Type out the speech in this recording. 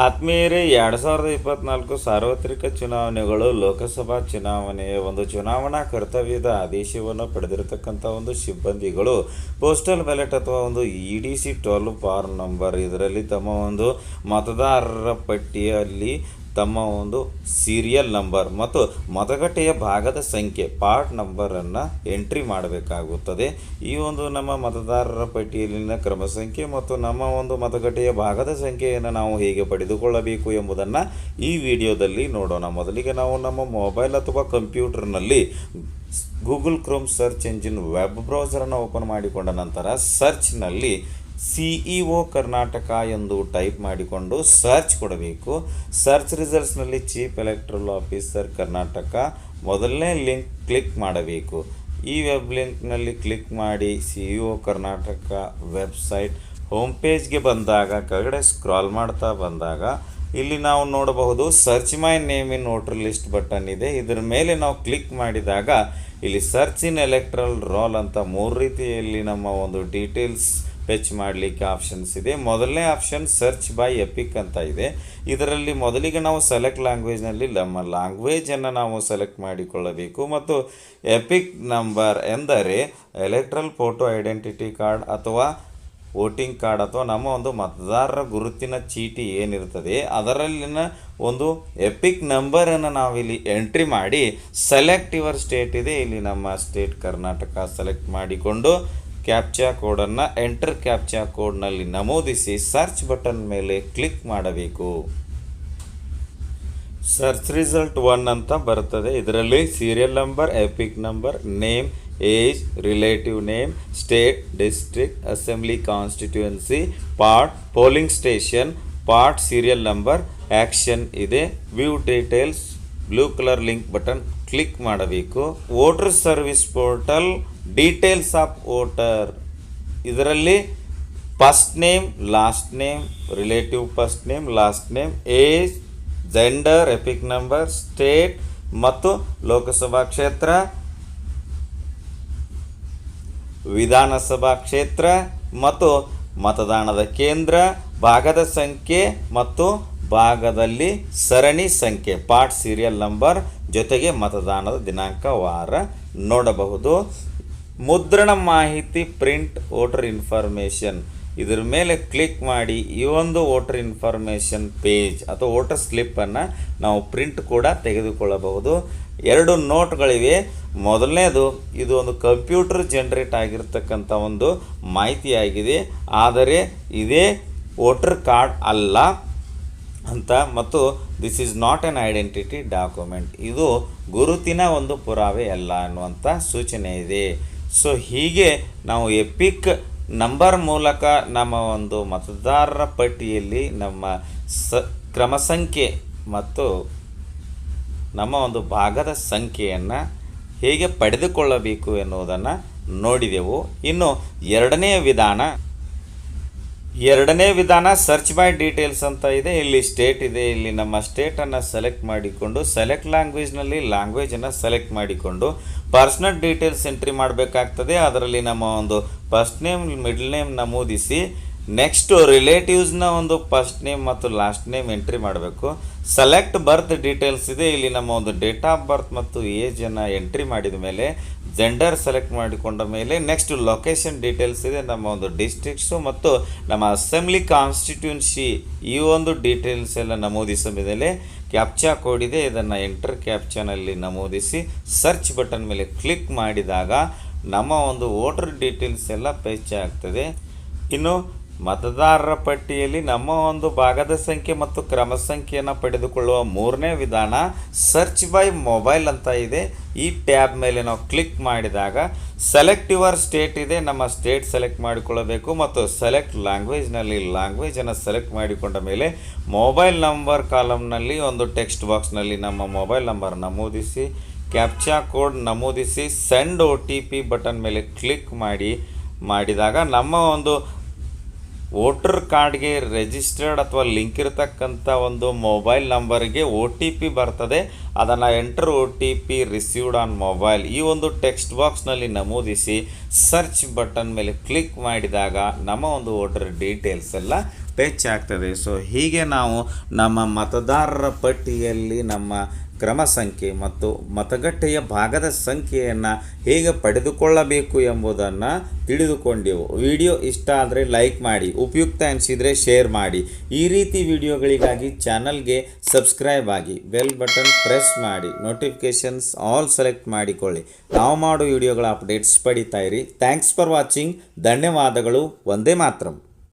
ಆತ್ಮೀಯರೇ, ಎರಡು ಸಾವಿರದ ಇಪ್ಪತ್ನಾಲ್ಕು ಸಾರ್ವತ್ರಿಕ ಚುನಾವಣೆಗಳು ಲೋಕಸಭಾ ಚುನಾವಣೆಯ ಒಂದು ಚುನಾವಣಾ ಕರ್ತವ್ಯದ ಆದೇಶವನ್ನು ಪಡೆದಿರತಕ್ಕಂಥ ಒಂದು ಸಿಬ್ಬಂದಿಗಳು ಪೋಸ್ಟಲ್ ಬ್ಯಾಲೆಟ್ ಅಥವಾ ಒಂದು E D C twelve form number ಇದರಲ್ಲಿ ತಮ್ಮ ಒಂದು ಮತದಾರರ ಪಟ್ಟಿಯಲ್ಲಿ ತಮ್ಮ ಒಂದು ಸೀರಿಯಲ್ ನಂಬರ್ ಮತ್ತು ಮತಗಟ್ಟೆಯ ಭಾಗದ ಸಂಖ್ಯೆ ಪಾರ್ಟ್ ನಂಬರನ್ನು ಎಂಟ್ರಿ ಮಾಡಬೇಕಾಗುತ್ತದೆ. ಈ ಒಂದು ನಮ್ಮ ಮತದಾರರ ಪಟ್ಟಿಯಲ್ಲಿನ ಕ್ರಮ ಸಂಖ್ಯೆ ಮತ್ತು ನಮ್ಮ ಒಂದು ಮತಗಟ್ಟೆಯ ಭಾಗದ ಸಂಖ್ಯೆಯನ್ನು ನಾವು ಹೇಗೆ ಪಡೆದುಕೊಳ್ಳಬೇಕು ಎಂಬುದನ್ನು ಈ ವಿಡಿಯೋದಲ್ಲಿ ನೋಡೋಣ. ಮೊದಲಿಗೆ ನಾವು ನಮ್ಮ ಮೊಬೈಲ್ ಅಥವಾ ಕಂಪ್ಯೂಟರ್ನಲ್ಲಿ Google Chrome search engine web ಬ್ರೌಸರನ್ನು open ಮಾಡಿಕೊಂಡ ನಂತರ ಸರ್ಚ್ನಲ್ಲಿ ಸಿ ಒ ಕರ್ನಾಟಕ ಎಂದು ಟೈಪ್ ಮಾಡಿಕೊಂಡು ಸರ್ಚ್ ಕೊಡಬೇಕು. ಸರ್ಚ್ ರಿಸಲ್ಟ್ಸ್ನಲ್ಲಿ ಚೀಫ್ ಎಲೆಕ್ಟ್ರಲ್ ಆಫೀಸರ್ ಕರ್ನಾಟಕ ಮೊದಲನೇ ಲಿಂಕ್ ಕ್ಲಿಕ್ ಮಾಡಬೇಕು. ಈ ವೆಬ್ ಲಿಂಕ್ನಲ್ಲಿ ಕ್ಲಿಕ್ ಮಾಡಿ C E O Karnataka website home ಪೇಜ್ಗೆ ಬಂದಾಗ, ಕೆಳಗಡೆ ಸ್ಕ್ರಾಲ್ ಮಾಡ್ತಾ ಬಂದಾಗ ಇಲ್ಲಿ ನಾವು ನೋಡಬಹುದು search my name in voter list button ಇದೆ. ಇದರ ಮೇಲೆ ನಾವು ಕ್ಲಿಕ್ ಮಾಡಿದಾಗ ಇಲ್ಲಿ ಸರ್ಚ್ ಇನ್ ಎಲೆಕ್ಟ್ರಲ್ ರೋಲ್ ಅಂತ ಮೂರು ರೀತಿಯಲ್ಲಿ ನಮ್ಮ ಒಂದು ಡೀಟೇಲ್ಸ್ ಫೆಚ್ ಮಾಡಲಿಕ್ಕೆ ಆಪ್ಷನ್ಸ್ ಇದೆ. ಮೊದಲನೇ ಆಪ್ಷನ್ ಸರ್ಚ್ ಬೈ ಎಪಿಕ್ ಅಂತ ಇದೆ. ಇದರಲ್ಲಿ ಮೊದಲಿಗೆ ನಾವು ಸೆಲೆಕ್ಟ್ ಲ್ಯಾಂಗ್ವೇಜ್ನಲ್ಲಿ ನಮ್ಮ ಲ್ಯಾಂಗ್ವೇಜನ್ನು ನಾವು ಸೆಲೆಕ್ಟ್ ಮಾಡಿಕೊಳ್ಳಬೇಕು. ಮತ್ತು ಎಪಿಕ್ ನಂಬರ್ ಎಂದರೆ ಎಲೆಕ್ಟ್ರಲ್ ಫೋಟೋ ಐಡೆಂಟಿಟಿ ಕಾರ್ಡ್ ಅಥವಾ ವೋಟಿಂಗ್ ಕಾರ್ಡ್ ಅಥವಾ ನಮ್ಮ ಒಂದು ಮತದಾರರ ಗುರುತಿನ ಚೀಟಿ ಏನಿರ್ತದೆ, ಅದರಲ್ಲಿನ ಒಂದು ಎಪಿಕ್ ನಂಬರನ್ನು ನಾವಿಲ್ಲಿ ಎಂಟ್ರಿ ಮಾಡಿ ಸೆಲೆಕ್ಟ್ ಯುವರ್ ಸ್ಟೇಟ್ ಇದೆ. ಇಲ್ಲಿ ನಮ್ಮ ಸ್ಟೇಟ್ ಕರ್ನಾಟಕ ಸೆಲೆಕ್ಟ್ ಮಾಡಿಕೊಂಡು ಕ್ಯಾಪ್ಚಾ ಕೋಡನ್ನು ಎಂಟರ್ ಕ್ಯಾಪ್ಚಾ ಕೋಡ್ನಲ್ಲಿ ನಮೂದಿಸಿ ಸರ್ಚ್ ಬಟನ್ ಮೇಲೆ ಕ್ಲಿಕ್ ಮಾಡಬೇಕು. ಸರ್ಚ್ ರಿಸಲ್ಟ್ ಒನ್ ಅಂತ ಬರ್ತದೆ. ಇದರಲ್ಲಿ serial number EPIC number name age relative name state district assembly constituency part polling station part serial number action ಇದೆ. View details blue colour link button click ಮಾಡಬೇಕು. Voter service portal details of voter ಇದರಲ್ಲಿ first name last name relative first name last name age gender EPIC number state ಮತ್ತು ಲೋಕಸಭಾ ಕ್ಷೇತ್ರ, ವಿಧಾನಸಭಾ ಕ್ಷೇತ್ರ, ಮತ್ತು ಮತದಾನದ ಕೇಂದ್ರ, ಭಾಗದ ಸಂಖ್ಯೆ, ಮತ್ತು ಭಾಗದಲ್ಲಿ ಸರಣಿ ಸಂಖ್ಯೆ ಪಾರ್ಟ್ ಸೀರಿಯಲ್ ನಂಬರ್ ಜೊತೆಗೆ ಮತದಾನದ ದಿನಾಂಕ ವಾರ ನೋಡಬಹುದು. ಮುದ್ರಣ ಮಾಹಿತಿ ಪ್ರಿಂಟ್ ವೋಟರ್ ಇನ್ಫಾರ್ಮೇಷನ್ ಇದರ ಮೇಲೆ ಕ್ಲಿಕ್ ಮಾಡಿ ಈ ಒಂದು ವೋಟರ್ ಇನ್ಫಾರ್ಮೇಷನ್ ಪೇಜ್ ಅಥವಾ ವೋಟರ್ ಸ್ಲಿಪ್ಪನ್ನು ನಾವು ಪ್ರಿಂಟ್ ಕೂಡ ತೆಗೆದುಕೊಳ್ಳಬಹುದು. ಎರಡು ನೋಟ್ಗಳಿವೆ ಮೊದಲನೇದು, ಇದು ಒಂದು ಕಂಪ್ಯೂಟರ್ ಜನ್ರೇಟ್ ಆಗಿರ್ತಕ್ಕಂಥ ಒಂದು ಮಾಹಿತಿಯಾಗಿದೆ. ಆದರೆ ಇದೇ ವೋಟರ್ ಕಾರ್ಡ್ ಅಲ್ಲ. ಅಂತ. ಮತ್ತು this is not an identity document ಇದು ಗುರುತಿನ ಒಂದು ಪುರಾವೆ ಅಲ್ಲ ಅನ್ನುವಂಥ ಸೂಚನೆ ಇದೆ. ಸೊ ಹೀಗೆ ನಾವು ಎಪಿಕ್ ನಂಬರ್ ಮೂಲಕ ನಮ್ಮ ಒಂದು ಮತದಾರರ ಪಟ್ಟಿಯಲ್ಲಿ ನಮ್ಮ ಸ, ಕ್ರಮ ಸಂಖ್ಯೆ ಮತ್ತು ನಮ್ಮ ಒಂದು ಭಾಗದ ಸಂಖ್ಯೆಯನ್ನು ಹೇಗೆ ಪಡೆದುಕೊಳ್ಳಬೇಕು ಎನ್ನುವುದನ್ನು ನೋಡಿದೆವು. ಇನ್ನು ಎರಡನೆಯ ವಿಧಾನ ಎರಡನೇ ವಿಧಾನ ಸರ್ಚ್ ಬೈ ಡೀಟೇಲ್ಸ್ ಅಂತ ಇದೆ. ಇಲ್ಲಿ ಸ್ಟೇಟ್ ಇದೆ. ಇಲ್ಲಿ ನಮ್ಮ ಸ್ಟೇಟನ್ನು ಸೆಲೆಕ್ಟ್ ಮಾಡಿಕೊಂಡು ಸೆಲೆಕ್ಟ್ ಲ್ಯಾಂಗ್ವೇಜ್ನಲ್ಲಿ ಲ್ಯಾಂಗ್ವೇಜನ್ನು ಸೆಲೆಕ್ಟ್ ಮಾಡಿಕೊಂಡು ಪರ್ಸ್ನಲ್ ಡೀಟೇಲ್ಸ್ ಎಂಟ್ರಿ ಮಾಡಬೇಕಾಗ್ತದೆ. ಅದರಲ್ಲಿ ನಮ್ಮ ಒಂದು ಫಸ್ಟ್ ನೇಮ್ ಮಿಡ್ಲ್ ನೇಮ್ ನಮೂದಿಸಿ ನೆಕ್ಸ್ಟು ರಿಲೇಟಿವ್ಸ್ನ ಒಂದು ಫಸ್ಟ್ ನೇಮ್ ಮತ್ತು ಲಾಸ್ಟ್ ನೇಮ್ ಎಂಟ್ರಿ ಮಾಡಬೇಕು. ಸೆಲೆಕ್ಟ್ ಬರ್ತ್ ಡೀಟೇಲ್ಸ್ ಇದೆ. ಇಲ್ಲಿ ನಮ್ಮ ಒಂದು ಡೇಟ್ ಆಫ್ ಬರ್ತ್ ಮತ್ತು ಏಜನ್ನು ಎಂಟ್ರಿ ಮಾಡಿದ ಮೇಲೆ ಜೆಂಡರ್ ಸೆಲೆಕ್ಟ್ ಮಾಡಿಕೊಂಡ ಮೇಲೆ ನೆಕ್ಸ್ಟ್ ಲೊಕೇಶನ್ ಡೀಟೇಲ್ಸ್ ಇದೆ, ನಮ್ಮ ಒಂದು ಡಿಸ್ಟ್ರಿಕ್ಟ್ಸು ಮತ್ತು ನಮ್ಮ ಅಸೆಂಬ್ಲಿ ಕಾನ್ಸ್ಟಿಟ್ಯೂನ್ಸಿ ಈ ಒಂದು ಡೀಟೇಲ್ಸ್ ಎಲ್ಲ ನಮೂದಿಸಿದ ಮೇಲೆ ಕ್ಯಾಪ್ಚಾ ಕೋಡ್ ಇದೆ. ಇದನ್ನು ಎಂಟರ್ ಕ್ಯಾಪ್ಚಾನಲ್ಲಿ ನಮೂದಿಸಿ ಸರ್ಚ್ ಬಟನ್ ಮೇಲೆ ಕ್ಲಿಕ್ ಮಾಡಿದಾಗ ನಮ್ಮ ಒಂದು ವೋಟರ್ ಡೀಟೇಲ್ಸ್ ಎಲ್ಲ ಪೇಚ್ ಆಗ್ತದೆ. ಇನ್ನು ಮತದಾರರ ಪಟ್ಟಿಯಲ್ಲಿ ನಮ್ಮ ಒಂದು ಭಾಗದ ಸಂಖ್ಯೆ ಮತ್ತು ಕ್ರಮ ಸಂಖ್ಯೆಯನ್ನು ಪಡೆದುಕೊಳ್ಳುವ ಮೂರನೇ ವಿಧಾನ ಸರ್ಚ್ ಬೈ ಮೊಬೈಲ್ ಅಂತ ಇದೆ. ಈ ಟ್ಯಾಬ್ ಮೇಲೆ ನಾವು ಕ್ಲಿಕ್ ಮಾಡಿದಾಗ ಸೆಲೆಕ್ಟ್ ಯುವರ್ ಸ್ಟೇಟ್ ಇದೆ. ನಮ್ಮ ಸ್ಟೇಟ್ ಸೆಲೆಕ್ಟ್ ಮಾಡಿಕೊಳ್ಳಬೇಕು ಮತ್ತು ಸೆಲೆಕ್ಟ್ ಲ್ಯಾಂಗ್ವೇಜ್ನಲ್ಲಿ ಲ್ಯಾಂಗ್ವೇಜನ್ನು ಸೆಲೆಕ್ಟ್ ಮಾಡಿಕೊಂಡ ಮೇಲೆ ಮೊಬೈಲ್ ನಂಬರ್ ಕಾಲಮ್ನಲ್ಲಿ ಒಂದು ಟೆಕ್ಸ್ಟ್ ಬಾಕ್ಸ್ನಲ್ಲಿ ನಮ್ಮ ಮೊಬೈಲ್ ನಂಬರ್ ನಮೂದಿಸಿ ಕ್ಯಾಪ್ಚಾ ಕೋಡ್ ನಮೂದಿಸಿ send O T P button ಮೇಲೆ ಕ್ಲಿಕ್ ಮಾಡಿ, ಮಾಡಿದಾಗ ನಮ್ಮ ಒಂದು ವೋಟರ್ ಕಾರ್ಡ್ಗೆ ರಿಜಿಸ್ಟರ್ಡ್ ಅಥವಾ ಲಿಂಕ್ ಇರತಕ್ಕಂಥ ಒಂದು ಮೊಬೈಲ್ ನಂಬರ್ಗೆ ಒ ಟಿ ಪಿ ಬರ್ತದೆ. ಅದನ್ನು enter O T P received on mobile. ಈ ಒಂದು ಟೆಕ್ಸ್ಟ್ ಬಾಕ್ಸ್ನಲ್ಲಿ ನಮೂದಿಸಿ ಸರ್ಚ್ ಬಟನ್ ಮೇಲೆ ಕ್ಲಿಕ್ ಮಾಡಿದಾಗ ನಮ್ಮ ಒಂದು ವೋಟರ್ ಡೀಟೇಲ್ಸ್ ಎಲ್ಲ ಟಚ್ ಆಗ್ತದೆ. ಸೊ ಹೀಗೆ ನಾವು ನಮ್ಮ ಮತದಾರರ ಪಟ್ಟಿಯಲ್ಲಿ ನಮ್ಮ ಕ್ರಮ ಸಂಖ್ಯೆ ಮತ್ತು ಮತಗಟ್ಟೆಯ ಭಾಗದ ಸಂಖ್ಯೆಯನ್ನು ಹೇಗೆ ಪಡೆದುಕೊಳ್ಳಬೇಕು ಎಂಬುದನ್ನು ತಿಳಿದುಕೊಂಡೆವು. ವಿಡಿಯೋ ಇಷ್ಟ ಆದರೆ ಲೈಕ್ ಮಾಡಿ, ಉಪಯುಕ್ತ ಅನಿಸಿದರೆ ಶೇರ್ ಮಾಡಿ. ಈ ರೀತಿ ವಿಡಿಯೋಗಳಿಗಾಗಿ ಚಾನಲ್ಗೆ ಸಬ್ಸ್ಕ್ರೈಬ್ ಆಗಿ ಬೆಲ್ ಬಟನ್ ಪ್ರೆಸ್ ಮಾಡಿ ನೋಟಿಫಿಕೇಷನ್ಸ್ ಆಲ್ ಸೆಲೆಕ್ಟ್ ಮಾಡಿಕೊಳ್ಳಿ. ನಾವು ಮಾಡೋ ವಿಡಿಯೋಗಳ ಅಪ್ಡೇಟ್ಸ್ ಪಡಿತಾ ಥ್ಯಾಂಕ್ಸ್ ಫಾರ್ ವಾಚಿಂಗ್ ಧನ್ಯವಾದಗಳು. ಒಂದೇ ಮಾತ್ರಂ.